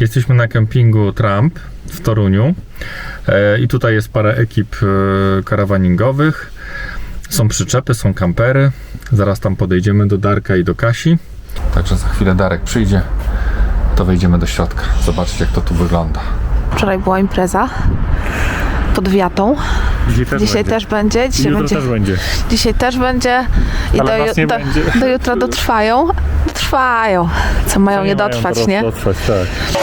Jesteśmy na kempingu Trump w Toruniu e, i tutaj jest parę ekip e, karawaningowych. Są przyczepy, są kampery. Zaraz tam podejdziemy do Darka i do Kasi. Także za chwilę Darek przyjdzie, to wejdziemy do środka. Zobaczcie jak to tu wygląda. Wczoraj była impreza pod wiatą. Dzisiaj też Dzisiaj też będzie. Dzisiaj będzie. będzie. Dzisiaj też będzie. I Ale do, nie do, będzie. do jutra dotrwają. Trwają. Co mają nie dotrwać, nie? Dotrwać, tak.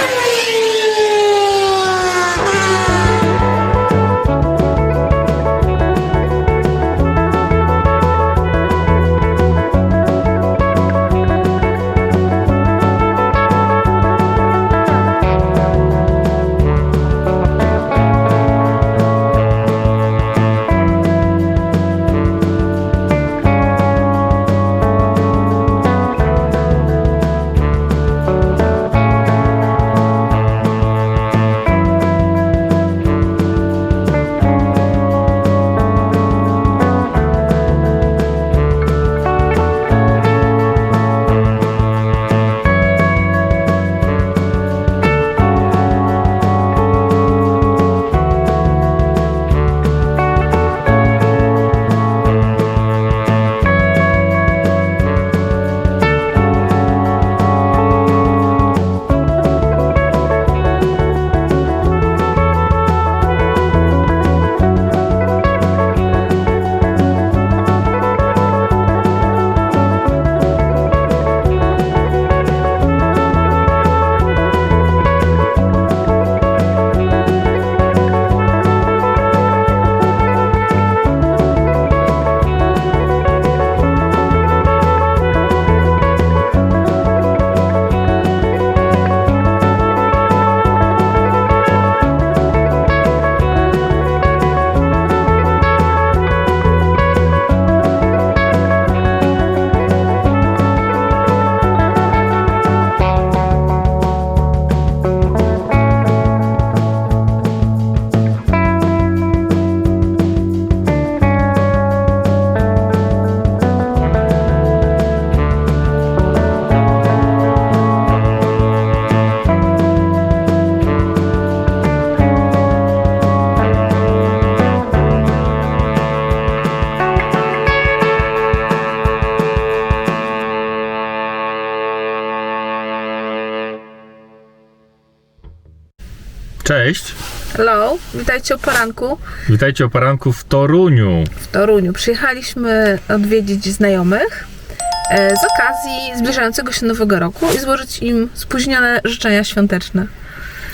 Cześć. Hello, witajcie o poranku Witajcie o poranku w Toruniu. w Toruniu. Przyjechaliśmy odwiedzić znajomych e, z okazji zbliżającego się Nowego Roku i złożyć im spóźnione życzenia świąteczne.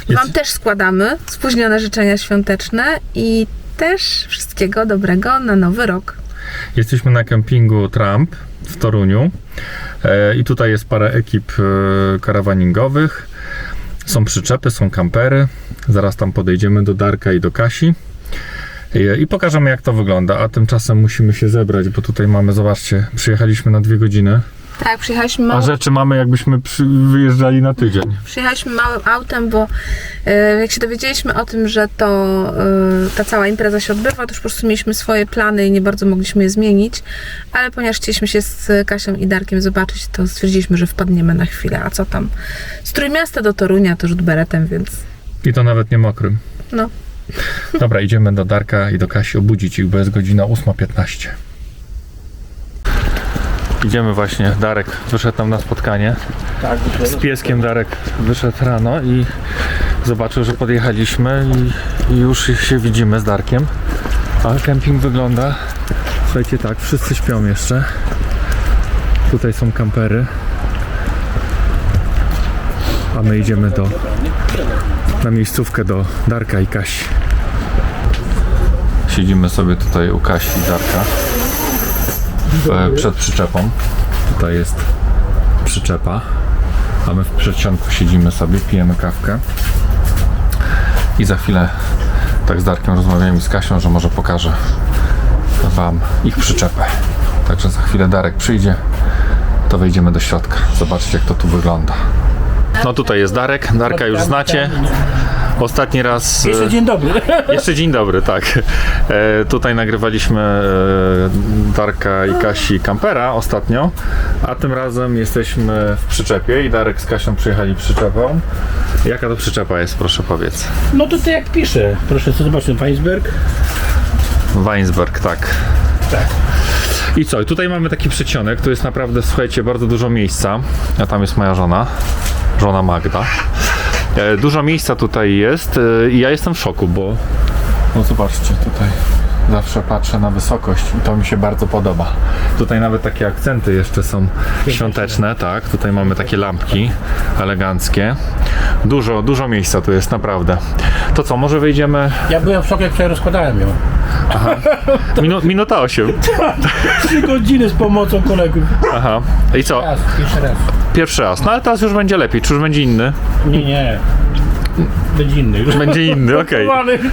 Wam Jest- też składamy spóźnione życzenia świąteczne i też wszystkiego dobrego na Nowy Rok. Jesteśmy na kempingu Trump w Toruniu e, i tutaj jest parę ekip e, karawaningowych. Są przyczepy, są kampery. Zaraz tam podejdziemy do Darka i do Kasi. I pokażemy jak to wygląda, a tymczasem musimy się zebrać, bo tutaj mamy, zobaczcie, przyjechaliśmy na dwie godziny, Tak, przyjechaliśmy a małym, rzeczy mamy jakbyśmy przy, wyjeżdżali na tydzień. przyjechaliśmy małym autem, bo e, jak się dowiedzieliśmy o tym, że to e, ta cała impreza się odbywa, to już po prostu mieliśmy swoje plany i nie bardzo mogliśmy je zmienić, ale ponieważ chcieliśmy się z Kasią i Darkiem zobaczyć, to stwierdziliśmy, że wpadniemy na chwilę. A co tam? Z Trójmiasta do Torunia to rzut beretem, więc I to nawet nie mokrym. no. Dobra, idziemy do Darka i do Kasi obudzić ich, bo jest godzina 8.15. Idziemy właśnie, Darek wyszedł nam na spotkanie. Z pieskiem Darek wyszedł rano i zobaczył, że podjechaliśmy i, już się widzimy z Darkiem. A kemping wygląda, słuchajcie tak, wszyscy śpią jeszcze. Tutaj są kampery. A my idziemy do, na miejscówkę do Darka i Kasi. Siedzimy sobie tutaj u Kasi i Darka przed przyczepą. Tutaj jest przyczepa, a my w przedsionku siedzimy sobie, pijemy kawkę i za chwilę tak z Darkiem rozmawiamy i z Kasią, że może pokażę Wam ich przyczepę. Także za chwilę Darek przyjdzie, to wejdziemy do środka. Zobaczcie jak to tu wygląda. No tutaj jest Darek, Darka już znacie. Ostatni raz. e, Jeszcze dzień dobry. Jeszcze dzień dobry, tak. E, tutaj nagrywaliśmy e, Darka i Kasi kampera ostatnio, a tym razem jesteśmy w przyczepie i Darek z Kasią przyjechali przyczepą. Jaka to przyczepa jest, proszę powiedz? No to to jak pisze. Proszę sobie zobaczyć Weisberg. Weinsberg, tak. Tak. I co? Tutaj mamy taki przycionek, tu jest naprawdę, słuchajcie, bardzo dużo miejsca. A tam jest moja żona, żona Magda. E, dużo miejsca tutaj jest e, i ja jestem w szoku, bo no zobaczcie tutaj. Zawsze patrzę na wysokość i to mi się bardzo podoba. Tutaj nawet takie akcenty jeszcze są świąteczne, tak. Tutaj mamy takie lampki eleganckie. Dużo, dużo miejsca tu jest, naprawdę. To co, może wyjdziemy Ja byłem w szoku, jak wczoraj rozkładałem ją. Minu, minuta 8. Trzy godziny z pomocą kolegów. Aha. I co? Raz, pierwszy raz. Pierwszy raz. No ale teraz już będzie lepiej. Czy już będzie inny? Nie, nie. Będzie inny już. Będzie inny, okej.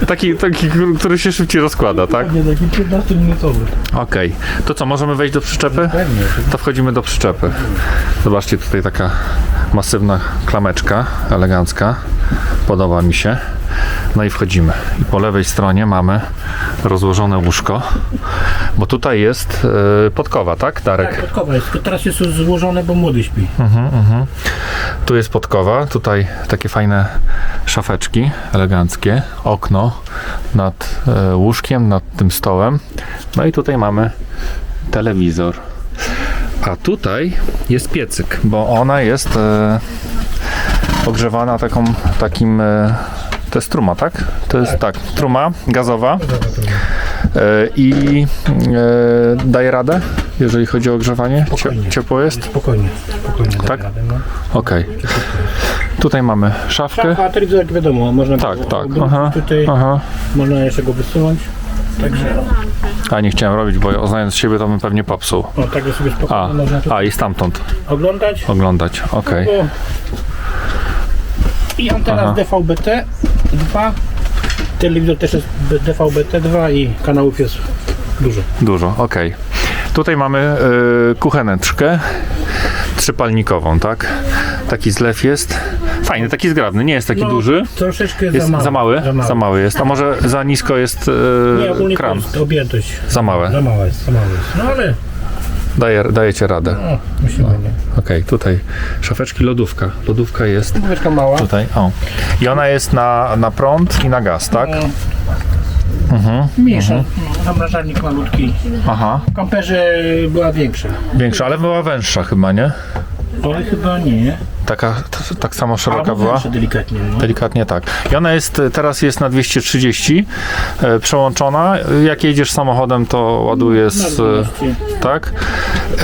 Taki, taki, który się szybciej rozkłada, tak? Nie, taki 15-minutowy. Okej. To co, możemy wejść do przyczepy? Pewnie. To wchodzimy do przyczepy. Zobaczcie, tutaj taka masywna klameczka, elegancka. Podoba mi się. No i wchodzimy. I po lewej stronie mamy rozłożone łóżko, bo tutaj jest e, podkowa, tak, Darek? Tak, podkowa jest. Tylko teraz jest złożone, bo młody śpi. Tu jest podkowa, tutaj takie fajne szafeczki eleganckie, okno nad e, łóżkiem, nad tym stołem. No i tutaj mamy telewizor. A tutaj jest piecyk, bo ona jest e, ogrzewana taką, takim. E, to jest truma, tak? To jest tak, truma gazowa. E, I e, daje radę, jeżeli chodzi o ogrzewanie? Spokojnie. ciepło jest? Spokojnie. Spokojnie. Tak? radę, no. Okej. Tutaj mamy szafkę. Telewizor jak wiadomo, można Tak, go tak. obrócić Aha, tutaj, aha. można jeszcze go wysunąć. Także, A nie chciałem robić, bo znając siebie, to bym pewnie popsuł. o, także sobie A, spokojnie można a i stamtąd oglądać. oglądać. Okej. I antena Aha. z DVB-T 2. Telewizor też jest DVB-T 2 i kanałów jest dużo. Dużo, okej. Tutaj mamy y, kucheneczkę trzypalnikową, tak? Taki zlew jest. Fajny, taki zgrabny, nie jest taki No, duży. Troszeczkę Jest za mały. Za mały? jest. A może za nisko jest Nie, y, ogólnie kran? to jest objętość. Za małe. Za mała jest, za mała jest. No ale Daje, dajecie radę. o, musimy, nie. Okej, tutaj szafeczki, lodówka. Lodówka jest Lodóweczka mała. tutaj, o. I ona jest na, na prąd i na gaz, tak? No, Mhm. Mniejsza. No, zamrażalnik malutki. Aha. W kamperze była większa. Większa, ale była węższa chyba, nie? Ale chyba nie. Taka, t- tak samo szeroka Albo była? węższa delikatnie. No. Delikatnie tak. I ona jest, teraz jest na 230 e, przełączona. Jak jedziesz samochodem, to ładuje z, 12. tak,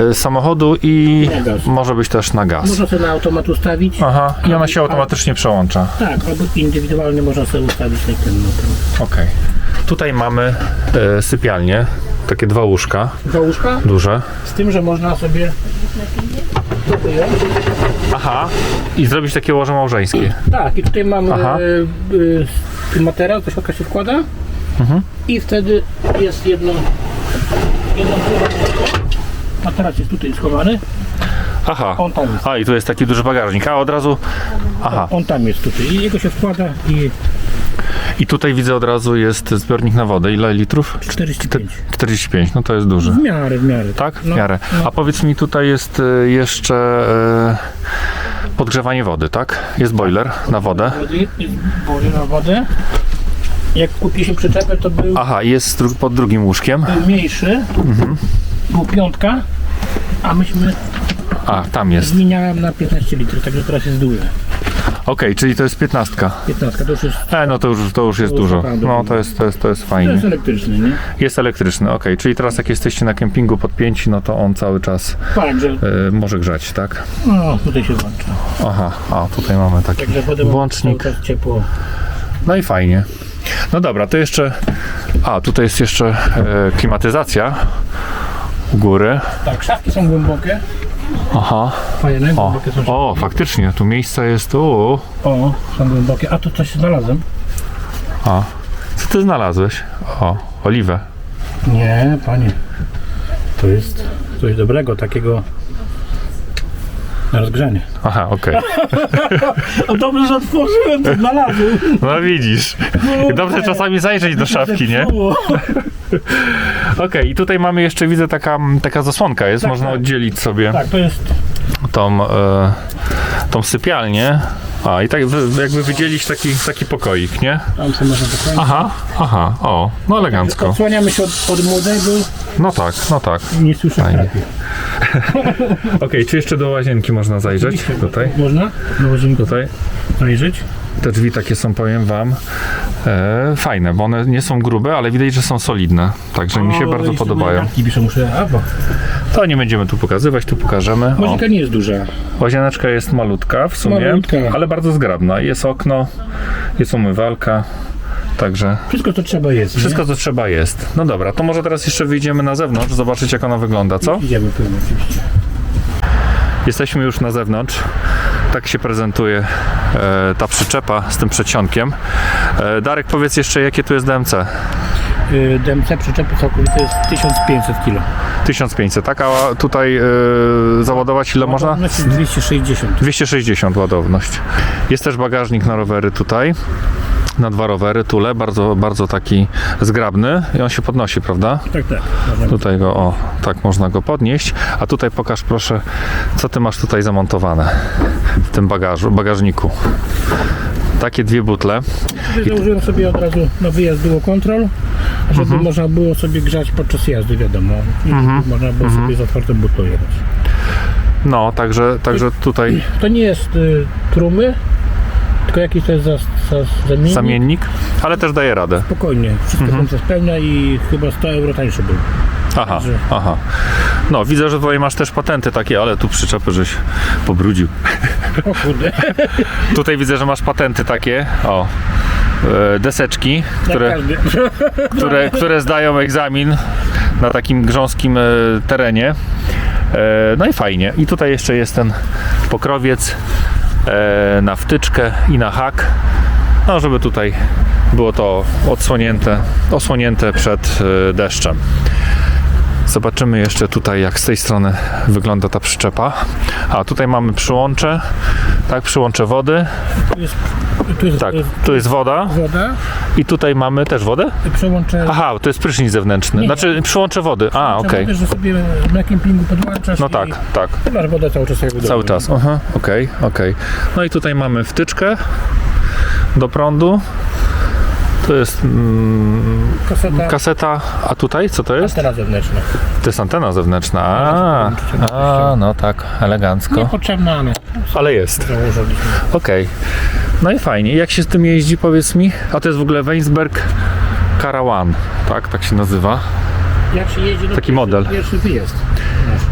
e, samochodu i Na gaz. może być też na gaz. Można sobie na automat ustawić. Aha, i ona się automatycznie przełącza. Tak, albo indywidualnie można sobie ustawić na ten. Ten. Okej. Tutaj mamy e, sypialnię, takie dwa łóżka, Dwa łóżka, duże. z tym, że można sobie Aha. I zrobić takie łoże małżeńskie. Tak, i tutaj mamy Aha. e, e, materiał, do środka się wkłada Mhm. i wtedy jest jedno, jedno Materac jest tutaj schowany, Aha. on tam jest. A i tu jest taki duży bagażnik, a od razu. Aha. On tam jest tutaj i jego się wkłada i I tutaj widzę od razu jest zbiornik na wodę. Ile litrów? 45. 45, no to jest duży. W miarę, w miarę. Tak? W No, miarę. no. A powiedz mi, tutaj jest y, jeszcze y, podgrzewanie wody, tak? Jest boiler na wodę. Jest boiler na wodę. Jak kupiliśmy przyczepę, to był, Aha, jest pod drugim łóżkiem. był mniejszy, Mhm. był piątka, a myśmy A, tam jest. zmieniałem na 15 litrów, także teraz jest duży. Okej, czyli to jest 15. 15 to już jest, E, no to już, to już jest To już dużo. naprawdę No, dużo. to jest, to jest, to jest to fajnie. jest elektryczny, nie? Jest elektryczny, okej. Czyli teraz jak jesteście na kempingu podpięci, no to on cały czas y, może grzać, tak? no, tutaj się włącza. Aha, a tutaj mamy taki Także mamy włącznik. cały czas ciepło. No i fajnie. No dobra, to jeszcze. A, tutaj jest jeszcze e, klimatyzacja u góry. Tak, szafki są głębokie, Aha. fajne, O, głębokie są szafki. o faktycznie, tu miejsce jest. O, O, są głębokie. A tu coś znalazłem? a. Co ty znalazłeś? O, oliwę. Nie, panie. To jest coś dobrego, takiego Na rozgrzanie. Aha, okej. A dobrze, że otworzyłem, to znalazłem. No widzisz. Dobrze czasami zajrzeć do szafki, nie? Okej, i tutaj mamy jeszcze, widzę, taka, taka zasłonka jest, Tak, można tak. oddzielić sobie Tak, to jest tą, e, tą sypialnię. A, i tak wy- jakby wydzielić taki, taki pokoik, nie? tam co można dokładnie. Aha, aha, o, no elegancko. Odsłaniamy się od, od młodego No tak, no tak. i nie słyszę. Okej, czy jeszcze do łazienki można zajrzeć? Tutaj, Można? Na łazienkę tutaj. zajrzeć? Te drzwi takie są, powiem wam, e, fajne, bo one nie są grube, ale widać, że są solidne. Także mi się O, bardzo jeszcze podobają. piszę, muszę... A, bo To nie będziemy tu pokazywać, tu pokażemy. O, nie jest duża. łazieneczka jest malutka w sumie, Malutka. ale bardzo zgrabna. Jest okno, jest umywalka, także Wszystko co trzeba jest, wszystko co trzeba jest. No dobra, to może teraz jeszcze wyjdziemy na zewnątrz, zobaczyć jak ona wygląda, co? nie? Idziemy pewnie oczywiście. Jesteśmy już na zewnątrz. Tak się prezentuje e, ta przyczepa z tym przedsionkiem. E, Darek, powiedz jeszcze, jakie tu jest DMC? Y, DMC przyczepy całkowite jest 1500 kg. 1500, tak? A tutaj e, załadować ile można? Ładowność jest 260. 260 ładowność. Jest też bagażnik na rowery tutaj. Na dwa rowery, tule, bardzo, bardzo taki zgrabny i on się podnosi, prawda? Tak, tak. Można Tutaj go, o, tak można go podnieść. A tutaj pokaż proszę, co ty masz tutaj zamontowane w tym bagażu, bagażniku. Takie dwie butle. Tutaj założyłem sobie od razu na wyjazd było kontrol, żeby Mhm. można było sobie grzać podczas jazdy, wiadomo. I Można było Mhm. sobie z otwartą butlą jechać. No, także, także tutaj To nie jest y, trumy, tylko jakiś to jest za, za, zamiennik. zamiennik, ale też daje radę. Spokojnie, wszystko Mhm. funkcja spełnia i chyba 100 euro tańszy był. Aha, Także- aha. No, widzę, że tutaj masz też patenty takie, ale tu przyczepy żeś pobrudził. O kurde, Tutaj widzę, że masz patenty takie, o, e, deseczki, które... które, które, zdają egzamin na takim grząskim e, terenie. E, No i fajnie. I tutaj jeszcze jest ten pokrowiec na wtyczkę i na hak. No, żeby tutaj było to odsłonięte, osłonięte przed e, deszczem. Zobaczymy jeszcze tutaj, jak z tej strony wygląda ta przyczepa. A tutaj mamy przyłącze, tak, przyłącze wody. Tu jest, tu jest Tak, tu jest woda woda, i tutaj mamy też wodę. przełączę... Aha, to jest prysznic zewnętrzny. Nie. Znaczy przyłącze wody. A, okej. Wodę, że sobie na kempingu podłączasz No tak, tak. masz wodę cały czas jakby Cały czas. Aha, okej, okej. No i tutaj mamy wtyczkę do prądu. To jest mm, Kaseta, kaseta, a tutaj co to jest? antena zewnętrzna. To jest antena zewnętrzna. A, a no tak, elegancko. Niepotrzebna, ale Ale jest. Okej. No i fajnie. Jak się z tym jeździ, powiedz mi? A to jest w ogóle Weinsberg Caravan, tak? Tak się nazywa. Jak się jedzie, no Taki pierwszy, model. Pierwszy wyjazd.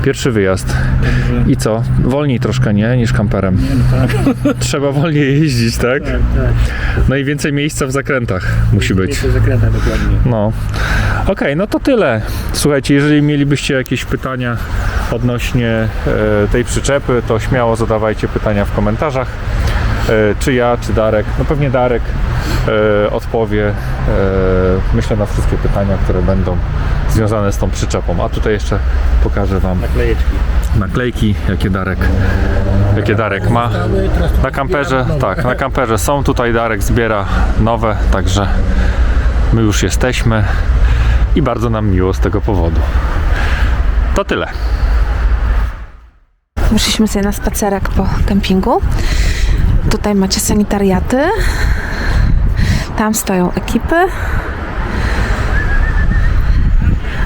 Pierwszy wyjazd. Także, I co? Wolniej troszkę, nie? Niż kamperem. nie, no tak, Trzeba wolniej jeździć, tak? tak, tak. No i więcej miejsca w zakrętach musi być. Więcej zakręta dokładnie. No. Okej, no to tyle. Słuchajcie, jeżeli mielibyście jakieś pytania odnośnie e, tej przyczepy, to śmiało zadawajcie pytania w komentarzach. E, czy ja, czy Darek, no pewnie Darek e, odpowie, e, myślę, na wszystkie pytania, które będą związane z tą przyczepą. A tutaj jeszcze pokażę Wam Naklejeczki. naklejki, jakie Darek, jakie Darek ma. Na kamperze, tak, na kamperze są. Tutaj Darek zbiera nowe, także my już jesteśmy i bardzo nam miło z tego powodu. To tyle. Wyszliśmy sobie na spacerek po kempingu. Tutaj macie sanitariaty. Tam stoją ekipy.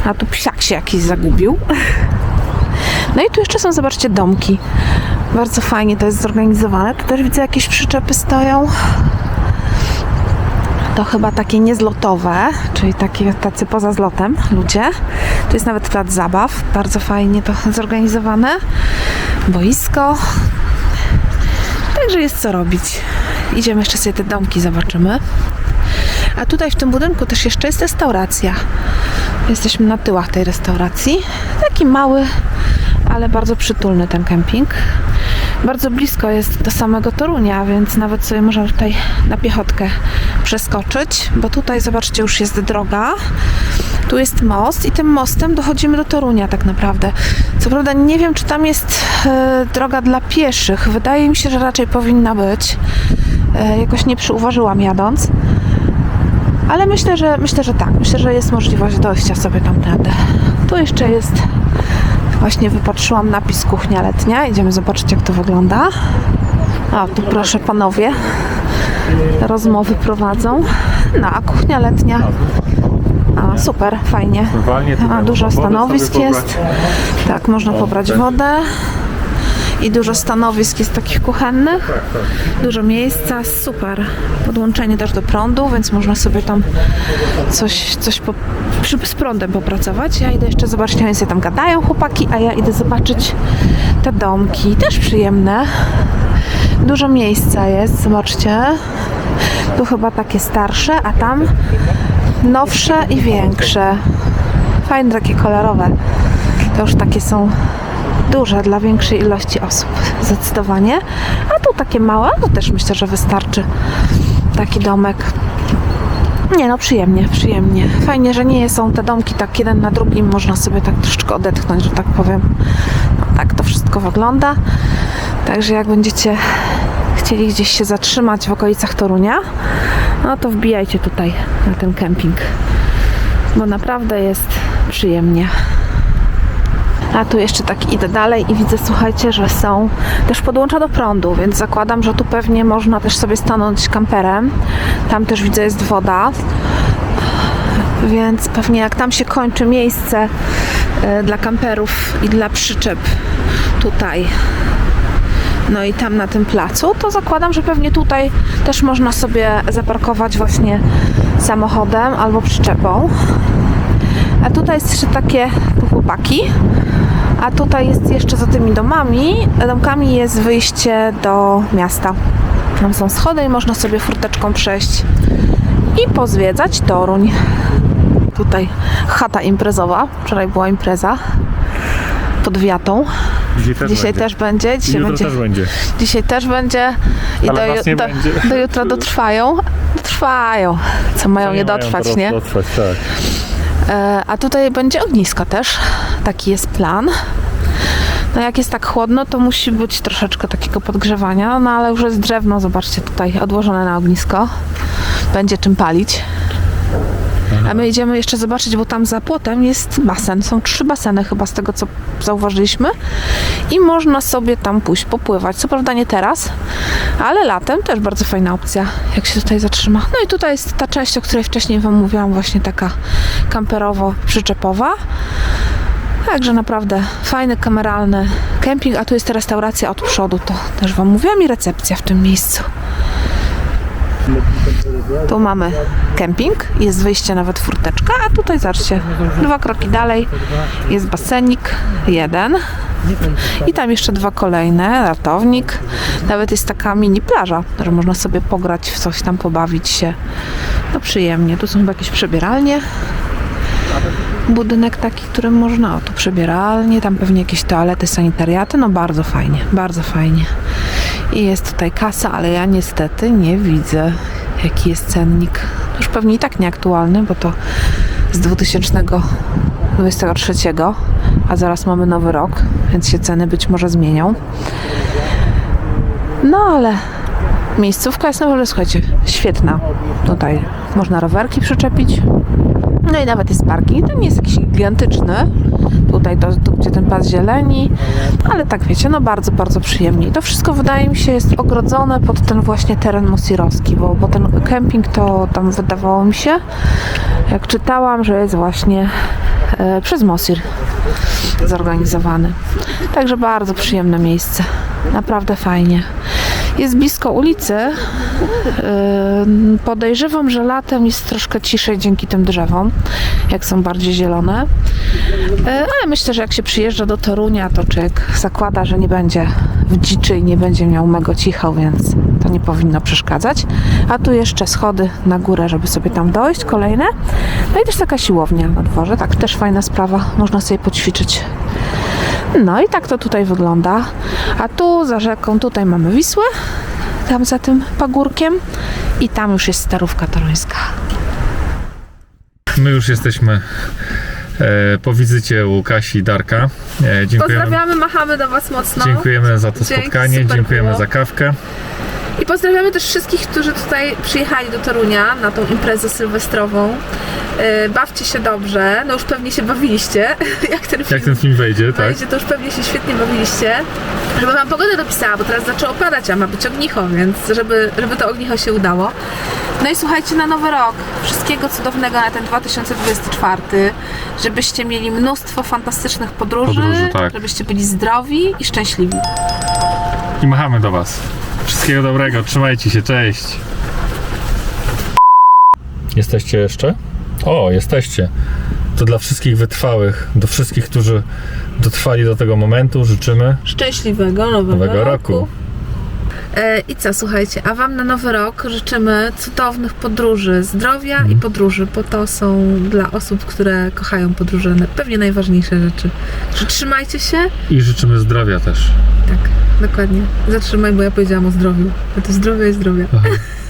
A tu psiak się jakiś zagubił. No i tu jeszcze są, zobaczcie, domki. Bardzo fajnie to jest zorganizowane. Tu też widzę jakieś przyczepy stoją. To chyba takie niezlotowe, czyli takie tacy poza zlotem ludzie. Tu jest nawet plac zabaw. Bardzo fajnie to zorganizowane. Boisko. Także jest co robić. Idziemy jeszcze sobie te domki zobaczymy. A tutaj w tym budynku też jeszcze jest restauracja. Jesteśmy na tyłach tej restauracji. Taki mały, ale bardzo przytulny ten kemping. Bardzo blisko jest do samego Torunia, więc nawet sobie możemy tutaj na piechotkę przeskoczyć, bo tutaj zobaczcie już jest droga Tu jest most i tym mostem dochodzimy do Torunia tak naprawdę. Co prawda nie wiem, czy tam jest droga dla pieszych. Wydaje mi się, że raczej powinna być. E, jakoś nie przyuważyłam jadąc. Ale myślę, że myślę, że tak. Myślę, że jest możliwość dojścia sobie tamtędy. Tu jeszcze jest Właśnie wypatrzyłam napis kuchnia letnia. Idziemy zobaczyć, jak to wygląda. A, tu proszę panowie. Rozmowy prowadzą. No, a kuchnia letnia. A, super, fajnie. A, dużo stanowisk jest. Tak, można pobrać wodę. I dużo stanowisk jest takich kuchennych. Dużo miejsca, super. Podłączenie też do prądu, więc można sobie tam coś, coś po, przy, z prądem popracować. Ja idę jeszcze zobaczyć, oni sobie tam gadają chłopaki, a ja idę zobaczyć te domki. Też przyjemne. Dużo miejsca jest, zobaczcie. Tu chyba takie starsze, a tam nowsze i większe. Fajne, takie kolorowe. To już takie są duże dla większej ilości osób, zdecydowanie. A tu takie małe, no też myślę, że wystarczy taki domek. Nie no, przyjemnie, przyjemnie. Fajnie, że nie są te domki tak jeden na drugim, można sobie tak troszeczkę odetchnąć, że tak powiem. No, tak to wszystko wygląda. Także jak będziecie chcieli gdzieś się zatrzymać w okolicach Torunia, no to wbijajcie tutaj na ten kemping, bo naprawdę jest przyjemnie. A tu jeszcze tak idę dalej i widzę, słuchajcie, że są też podłącza do prądu, więc zakładam, że tu pewnie można też sobie stanąć kamperem. Tam też widzę jest woda. Więc pewnie jak tam się kończy miejsce e, dla kamperów i dla przyczep tutaj no i tam na tym placu, to zakładam, że pewnie tutaj też można sobie zaparkować właśnie samochodem albo przyczepą. A tutaj jest jeszcze takie chłopaki. A tutaj jest jeszcze za tymi domami, domkami jest wyjście do miasta. Tam są schody i można sobie furteczką przejść i pozwiedzać Toruń. Tutaj chata imprezowa. Wczoraj była impreza pod wiatą. Dzisiaj też Dzisiaj będzie. też będzie. Dzisiaj Jutro będzie. też będzie. Dzisiaj też będzie. I Ale do, nie do, będzie. do jutra dotrwają. Dotrwają. Co mają nie dotrwać, mają nie? Dotrwać, tak. E, A tutaj będzie ognisko też. Taki jest plan. No jak jest tak chłodno, to musi być troszeczkę takiego podgrzewania, no ale już jest drewno, zobaczcie tutaj, odłożone na ognisko. Będzie czym palić. A my idziemy jeszcze zobaczyć, bo tam za płotem jest basen. Są trzy baseny chyba z tego, co zauważyliśmy. I można sobie tam pójść popływać. Co prawda nie teraz, ale latem też bardzo fajna opcja, jak się tutaj zatrzyma. No i tutaj jest ta część, o której wcześniej Wam mówiłam, właśnie taka kamperowo-przyczepowa. Także naprawdę fajny, kameralny kemping, a tu jest ta restauracja od przodu, to też Wam mówiłam i recepcja w tym miejscu. Tu mamy kemping, jest wyjście nawet furteczka, a tutaj zobaczcie, dwa kroki dalej jest basenik, jeden. I tam jeszcze dwa kolejne, ratownik, nawet jest taka mini plaża, że można sobie pograć w coś tam, pobawić się, no przyjemnie, tu są chyba jakieś przebieralnie, budynek taki, którym można, o tu przebieralnie, tam pewnie jakieś toalety, sanitariaty, no bardzo fajnie, bardzo fajnie. I jest tutaj kasa, ale ja niestety nie widzę, jaki jest cennik. Już pewnie i tak nieaktualny, bo to z 2023, a zaraz mamy nowy rok, więc się ceny być może zmienią. No ale miejscówka jest naprawdę, słuchajcie, świetna. Tutaj można rowerki przyczepić, no i nawet jest parking. To nie jest jakiś gigantyczny. Tutaj to, tu, gdzie ten pas zieleni, ale tak wiecie, no bardzo, bardzo przyjemnie. I to wszystko wydaje mi się jest ogrodzone pod ten właśnie teren Mosirowski, bo, bo ten kemping to tam wydawało mi się, jak czytałam, że jest właśnie e, przez Mosir zorganizowany. Także bardzo przyjemne miejsce. Naprawdę fajnie. Jest blisko ulicy. Yy, Podejrzewam, że latem jest troszkę ciszej dzięki tym drzewom, jak są bardziej zielone. Yy, Ale myślę, że jak się przyjeżdża do Torunia, to człowiek zakłada, że nie będzie w dziczy i nie będzie miał mego cicha, więc to nie powinno przeszkadzać. A tu jeszcze schody na górę, żeby sobie tam dojść, kolejne. No i też taka siłownia na dworze, tak też fajna sprawa, można sobie poćwiczyć. No i tak to tutaj wygląda. A tu za rzeką, tutaj mamy Wisłę, tam za tym pagórkiem i tam już jest starówka toruńska. My już jesteśmy e, po wizycie u Kasi i Darka. E, dziękujemy, Pozdrawiamy, machamy do Was mocno. dziękujemy za to Dzięki, spotkanie, super dziękujemy było. za kawkę. I pozdrawiamy też wszystkich, którzy tutaj przyjechali do Torunia na tą imprezę sylwestrową. Yy, Bawcie się dobrze, no już pewnie się bawiliście, jak ten film Jak ten film wejdzie, tak? wejdzie, to już pewnie się świetnie bawiliście. Żeby Wam pogodę dopisała, bo teraz zaczęło padać, a ma być ognicho, więc żeby, żeby to ognicho się udało. No i słuchajcie, na nowy rok wszystkiego cudownego na ten 2024, żebyście mieli mnóstwo fantastycznych podróży, Podróży, tak. żebyście byli zdrowi i szczęśliwi. I machamy do Was. Wszystkiego dobrego, trzymajcie się, cześć. Jesteście jeszcze? O, jesteście. To dla wszystkich wytrwałych, do wszystkich, którzy dotrwali do tego momentu, życzymy Szczęśliwego nowego, nowego roku. E, I co, słuchajcie, a Wam na nowy rok życzymy cudownych podróży, zdrowia Mhm. i podróży, bo to są dla osób, które kochają podróże pewnie najważniejsze rzeczy. Że trzymajcie się, I życzymy zdrowia też. tak, dokładnie, zatrzymaj, bo ja powiedziałam o zdrowiu, a to zdrowie jest zdrowie. Aha.